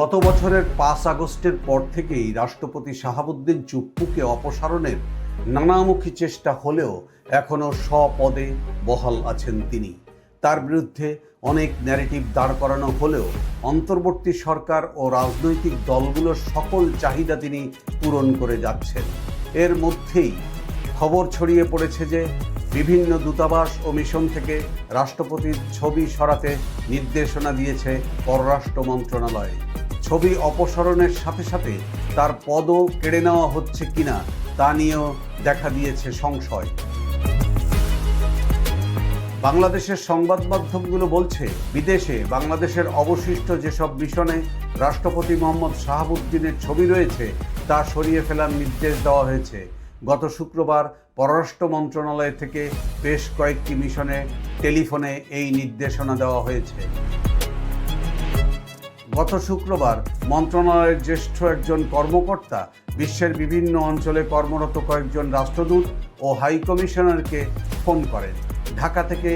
গত বছরের পাঁচ আগস্টের পর থেকেই রাষ্ট্রপতি শাহাবুদ্দিন চুপ্পুকে অপসারণের নানামুখী চেষ্টা হলেও এখনও স্বপদে বহাল আছেন তিনি। তার বিরুদ্ধে অনেক ন্যারেটিভ দাঁড় করানো হলেও অন্তর্বর্তী সরকার ও রাজনৈতিক দলগুলোর সকল চাহিদা তিনি পূরণ করে যাচ্ছেন। এর মধ্যেই খবর ছড়িয়ে পড়েছে যে বিভিন্ন দূতাবাস ও মিশন থেকে রাষ্ট্রপতির ছবি সরাতে নির্দেশনা দিয়েছে পররাষ্ট্র মন্ত্রণালয়। ছবি অপসারণের সাথে সাথে তার পদও কেড়ে নেওয়া হচ্ছে কিনা তা নিয়েও দেখা দিয়েছে সংশয়। বাংলাদেশের সংবাদ মাধ্যমগুলো বলছে, বিদেশে বাংলাদেশের অবশিষ্ট যেসব মিশনে রাষ্ট্রপতি মোহাম্মদ শাহাবুদ্দিনের ছবি রয়েছে, তা সরিয়ে ফেলার নির্দেশ দেওয়া হয়েছে। গত শুক্রবার পররাষ্ট্র মন্ত্রণালয় থেকে বেশ কয়েকটি মিশনে টেলিফোনে এই নির্দেশনা দেওয়া হয়েছে। গত শুক্রবার মন্ত্রণালয়ের জ্যেষ্ঠ একজন কর্মকর্তা বিশ্বের বিভিন্ন অঞ্চলে কর্মরত কয়েকজন রাষ্ট্রদূত ও হাই কমিশনারকে ফোন করেন। ঢাকা থেকে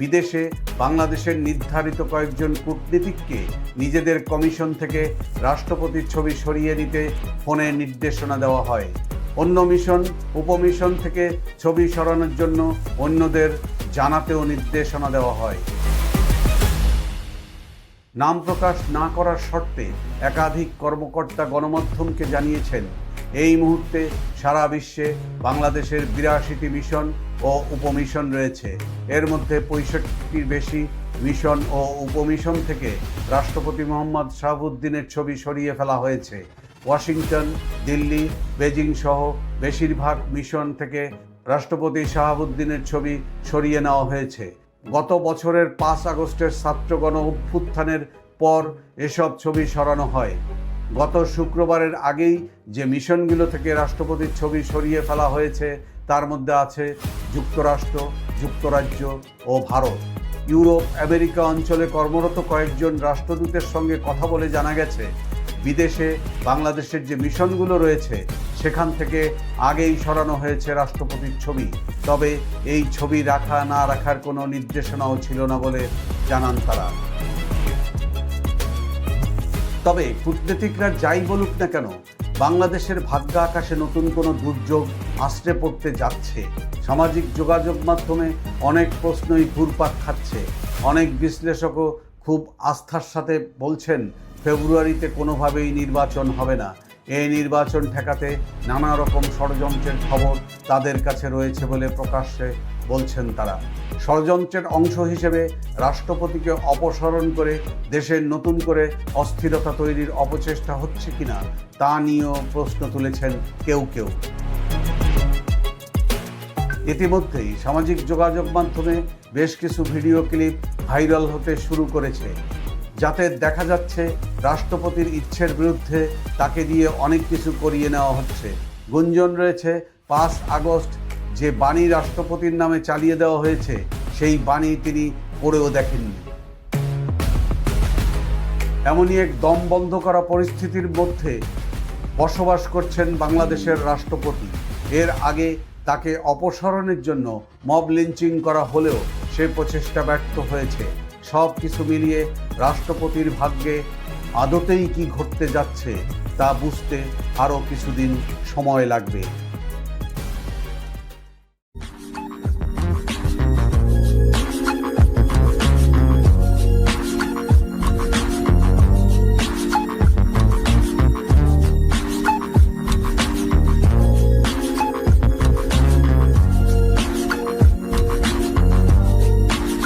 বিদেশে বাংলাদেশের নির্ধারিত কয়েকজন কূটনীতিককে নিজেদের কমিশন থেকে রাষ্ট্রপতির ছবি সরিয়ে নিতে ফোনে নির্দেশনা দেওয়া হয়। অন্য মিশন, উপমিশন থেকে ছবি সরানোর জন্য অন্যদের জানাতেও নির্দেশনা দেওয়া হয়। নাম প্রকাশ না করার শর্তে একাধিক কর্মকর্তা গণমাধ্যমকে জানিয়েছেন, এই মুহূর্তে সারা বিশ্বে বাংলাদেশের বিরাশিটি মিশন ও উপমিশন রয়েছে। এর মধ্যে পঁয়ষট্টির বেশি মিশন ও উপমিশন থেকে রাষ্ট্রপতি মোহাম্মদ শাহাবুদ্দিনের ছবি সরিয়ে ফেলা হয়েছে। ওয়াশিংটন, দিল্লি, বেজিং সহ বেশিরভাগ মিশন থেকে রাষ্ট্রপতি শাহাবুদ্দিনের ছবি সরিয়ে নেওয়া হয়েছে। গত বছরের পাঁচ আগস্টের ছাত্র গণ অভ্যুত্থানের পর এসব ছবি সরানো হয়। গত শুক্রবারের আগেই যে মিশনগুলো থেকে রাষ্ট্রপতির ছবি সরিয়ে ফেলা হয়েছে, তার মধ্যে আছে যুক্তরাষ্ট্র, যুক্তরাজ্য ও ভারত। ইউরোপ, আমেরিকা অঞ্চলে কর্মরত কয়েকজন রাষ্ট্রদূতের সঙ্গে কথা বলে জানা গেছে বিদেশে বাংলাদেশের যে মিশনগুলো রয়েছে, সেখান থেকে আগেই সরানো হয়েছে রাষ্ট্রপতির ছবি। তবে এই ছবি রাখা না রাখার কোনো নির্দেশনাও ছিল না বলে জানান তারা। তবে কূটনীতিকরা যাই বলুক না কেন, বাংলাদেশের ভাগ্য আকাশে নতুন কোনো দুর্যোগ আশ্রে পড়তে যাচ্ছে। সামাজিক যোগাযোগ মাধ্যমে অনেক প্রশ্নই ঘুরপাক খাচ্ছে। অনেক বিশ্লেষকও খুব আস্থার সাথে বলছেন ফেব্রুয়ারিতে কোনোভাবেই নির্বাচন হবে না। এই নির্বাচন ঠেকাতে নানা রকম ষড়যন্ত্রের খবর তাদের কাছে রয়েছে বলে প্রকাশ্যে বলছেন তারা। ষড়যন্ত্রের অংশ হিসেবে রাষ্ট্রপতিকে অপসারণ করে দেশের নতুন করে অস্থিরতা তৈরির অপচেষ্টা হচ্ছে কিনা, তা নিয়েও প্রশ্ন তুলেছেন কেউ কেউ। ইতিমধ্যেই সামাজিক যোগাযোগ মাধ্যমে বেশ কিছু ভিডিও ক্লিপ ভাইরাল হতে শুরু করেছে। যাতে দেখা যাচ্ছে রাষ্ট্রপতির ইচ্ছের বিরুদ্ধে তাকে দিয়ে অনেক কিছু করিয়ে নেওয়া হচ্ছে। গুঞ্জন রয়েছে, পাঁচ আগস্ট যে বাণী রাষ্ট্রপতির নামে চালিয়ে দেওয়া হয়েছে, সেই বাণী তিনি পড়েও দেখেননি। এমনই এক দম বন্ধ করা পরিস্থিতির মধ্যে বসবাস করছেন বাংলাদেশের রাষ্ট্রপতি। এর আগে তাকে অপসারণের জন্য মব লিঞ্চিং করা হলেও সে প্রচেষ্টা ব্যর্থ হয়েছে। সব কিছু মিলিয়ে রাষ্ট্রপতির ভাগ্যে আদতেই কি ঘটতে যাচ্ছে তা বুঝতে আরও কিছুদিন সময় লাগবে।